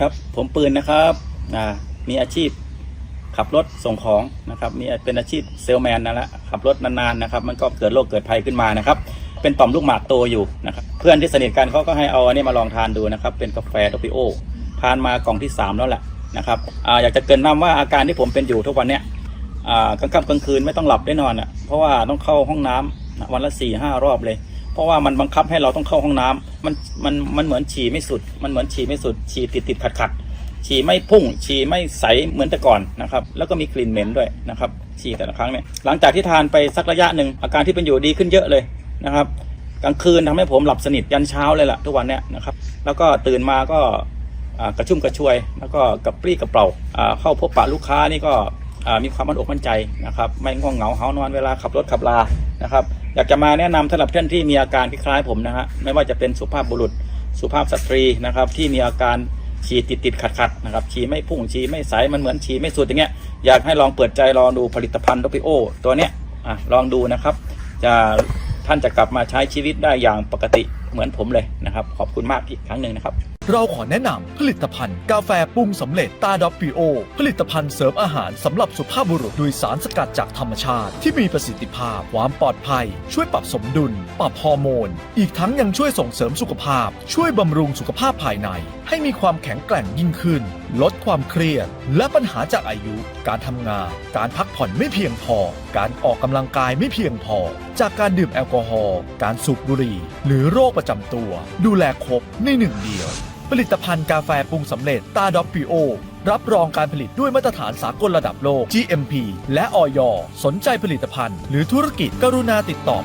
ครับผมปืนนะครับอ่ามีอาชีพขับรถส่งของนะครับมีเป็นอาชีพเซลแมนนั่นแหละขับรถนานๆนะครับ มันก็เกิดโรคเกิดภัยขึ้นมานะครับ เป็นต่อมลูกหมากโตอยู่นะครับเพื่อนที่สนิทกันเขาก็ให้เอาอันนี้มาลองทานดูนะครับ เป็นกาแฟโดปิโอทานมากล่องที่ 3 แล้วแหละนะครับออยากจะเกินนำว่าอาการที่ผมเป็นอยู่ทุกวันเนี้ยกลางค่ำกลางคืนไม่ต้องหลับได้นอนอะเพราะว่าต้องเข้าห้องน้ำวันละ4ี่ห้ารอบเลย เพราะว่ามันบังคับให้เราต้องเข้าห้องน้ำมันมันมันเหมือนฉี่ไม่สุด มันเหมือนฉี่ไม่สุด ฉี่ติดติดขัดขัดฉี่ไม่พุ่ง ฉี่ไม่ใสเหมือนแต่ก่อนนะครับ แล้วก็มีกลิ่นเหม็นด้วยนะครับ ฉี่แต่ละครั้งเนี่ย หลังจากที่ทานไปสักระยะหนึ่งอาการที่เป็นอยู่ดีขึ้นเยอะเลยนะครับ กลางคืนทำให้ผมหลับสนิทยันเช้าเลยล่ะทุกวันเนี่ยนะครับ แล้วก็ตื่นมาก็กระชุ่มกระชวย แล้วก็กระปรี้กระเปร่าเข้าพบปะลูกค้านี่ก็มีความมั่นอกมั่นใจนะครับ ไม่ง่วงเหงาเหานอนเวลาขับรถขับลานะครับ อยากจะมาแนะนำสำหรับท่านที่มีอาการคล้ายๆผมนะฮะไม่ว่าจะเป็นสุภาพบุรุษสุภาพสตรีนะครับ ที่มีอาการฉี่ติดติดขัดขัดนะครับฉี่ไม่พุ่งฉี่ไม่ใสมันเหมือนฉี่ไม่สุดอย่างเงี้ยอยากให้ลองเปิดใจลองดูผลิตภัณฑ์โดปิโอตัวเนี้ยอะลองดูนะครับ จะท่านจะกลับมาใช้ชีวิตได้อย่างปกติเหมือนผมเลยนะครับ ขอบคุณมากอีกครั้งหนึ่งนะครับเราขอแนะนำผลิตภัณฑ์กาแฟปรุงสำเร็จตาดอปปิโอ ผลิตภัณฑ์เสริมอาหารสำหรับสุภาพบุรุษโดยสารสกัดจากธรรมชาติ ที่มีประสิทธิภาพความปลอดภัย ช่วยปรับสมดุล ปรับฮอร์โมน อีกทั้งยังช่วยส่งเสริมสุขภาพ ช่วยบำรุงสุขภาพภายใน ให้มีความแข็งแกร่งยิ่งขึ้น ลดความเครียด และปัญหาจากอายุ การทำงาน การพักผ่อนไม่เพียงพอ การออกกำลังกายไม่เพียงพอ จากการดื่มแอลกอฮอล์การสูบบุหรี่ หรือโรคประจำตัว ดูแลครบในหนึ่งเดียว ผลิตภัณฑ์กาแฟปรุงสำเร็จตาดอปปิโอ รับรองการผลิตด้วยมาตรฐานสากลระดับโลก GMP และออยสนใจผลิตภัณฑ์ หรือธุรกิจกรุณาติดต่อ